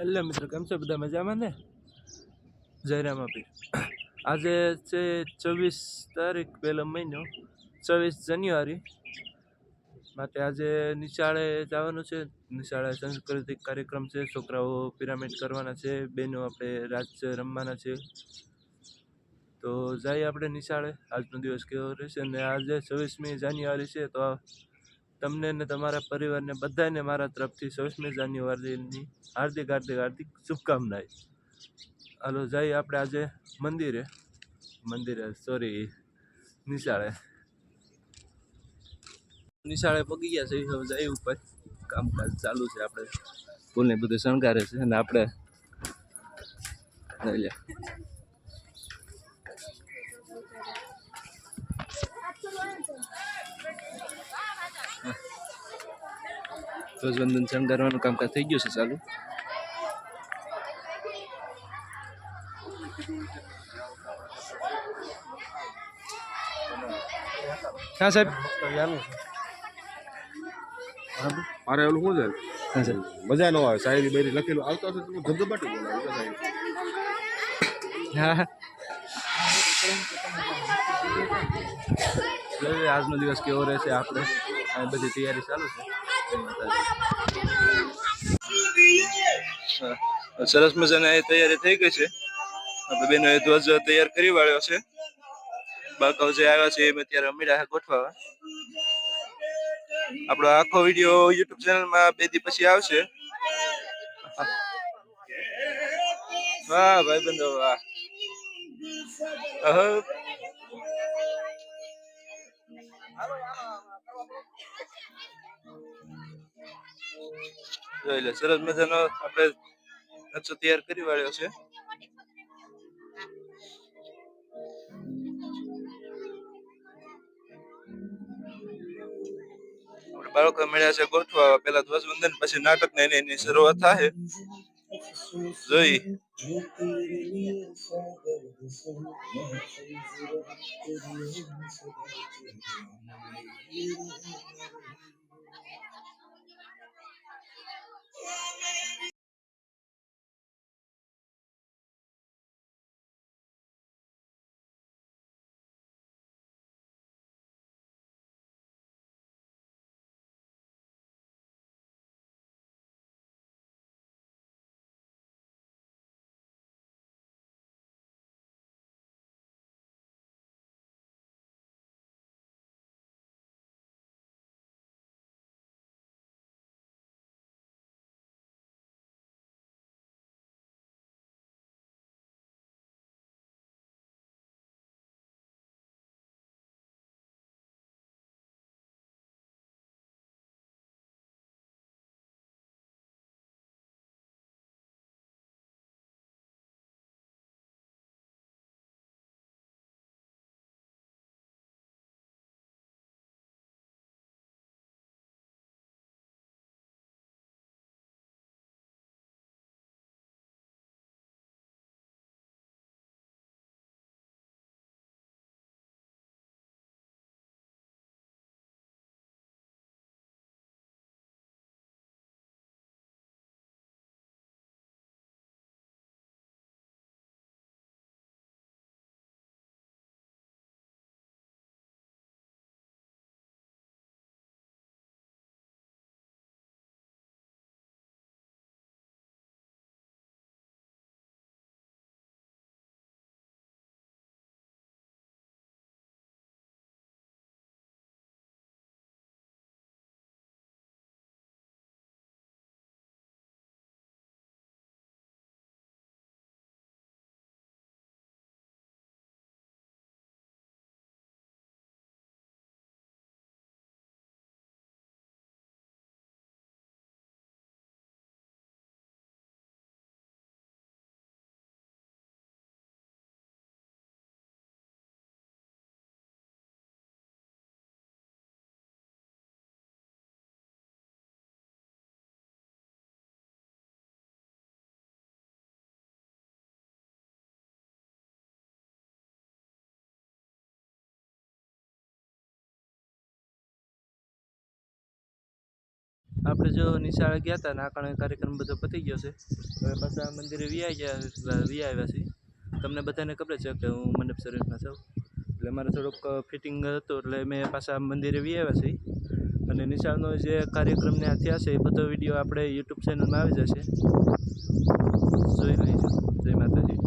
Hello મિત્રો કેમ છો બધા મજામાં ને? જયરામ આપી. આજે છે ચોવીસ તારીખ પહેલો મહિનો ચોવીસ જાન્યુઆરી. માટે આજે નિશાળે જવાનું છે. નિશાળે સાંસ્કૃતિક કાર્યક્રમ છે, છોકરાઓ પિરામિડ કરવાના છે, બહેનો આપણે રાજ્ય રમવાના છે. તો જઈએ આપણે નિશાળે. આજનો દિવસ કેવો રહેશે? અને આજે છવ્વીસમી જાન્યુઆરી છે, તો તમને ને તમારા પરિવારને બધાને મારા તરફથી છવ્વીસમી જાન્યુઆરીની હાર્દિક હાર્દિક હાર્દિક શુભકામનાએ હાલો, જઈએ આપણે આજે મંદિરે. મંદિરે સોરી નિશાળે. નિશાળે પગી ગયા છે, હવે જઈએ ઉપર. કામકાજ ચાલુ છે આપણે. ફૂલને બધું શણગારે છે અને આપણે લઈ લે. ધ્વજવંદન શણગારવાનું કામકાજ થઈ ગયું છે ચાલુ હા સાહેબ મારે એવું શું છે હા સાહેબ મજા ન આવે શાયરી બેરી લખેલું આવતો હશે તમે ધબધબાટી બોલાવે હા હા આજનો દિવસ કેવો રહેશે આપણે આ બધી તૈયારી ચાલુ છે સરસ મજાના એ તૈયારી થઈ ગઈ છે. બેનો એ ધ્વજ તૈયાર કરી વાળ્યો છે. બાળકો જે આવ્યા છે એ અત્યારે અમીરા ગોઠવા આપણો આખો વીડિયો યુટ્યુબ ચેનલમાં બે દી પછી આવશે. વાહ, ભાઈ બંધો, વાહ. અહ. જોઈ લે સરસ મજાનો આપણે નકશો તૈયાર કરી વાળ્યો છે. બાળકો મળ્યા છે ગોઠવા, પેલા ધ્વજવંદન, પછી નાટક ને એની શરૂઆત થાય. જોઈ. આપણે જો નિશાળે ગયા હતા ના કારણે કાર્યક્રમ બધો પતી ગયો છે. હવે પાછા મંદિરે વી ગયા, વી આવ્યા છીએ. તમને બધાને ખબર છે કે હું મંડપ સર્વિસમાં છું. એટલે મારે થોડુંક ફિટિંગ હતું, એટલે મેં પાછા મંદિરે વી આવ્યા છીએ. અને નિશાળનો જે કાર્યક્રમને આ થયા છે, એ બધો વીડિયો આપણે યુટ્યુબ ચેનલમાં આવી જશે. જોઈ લઈશું. જય માતાજી.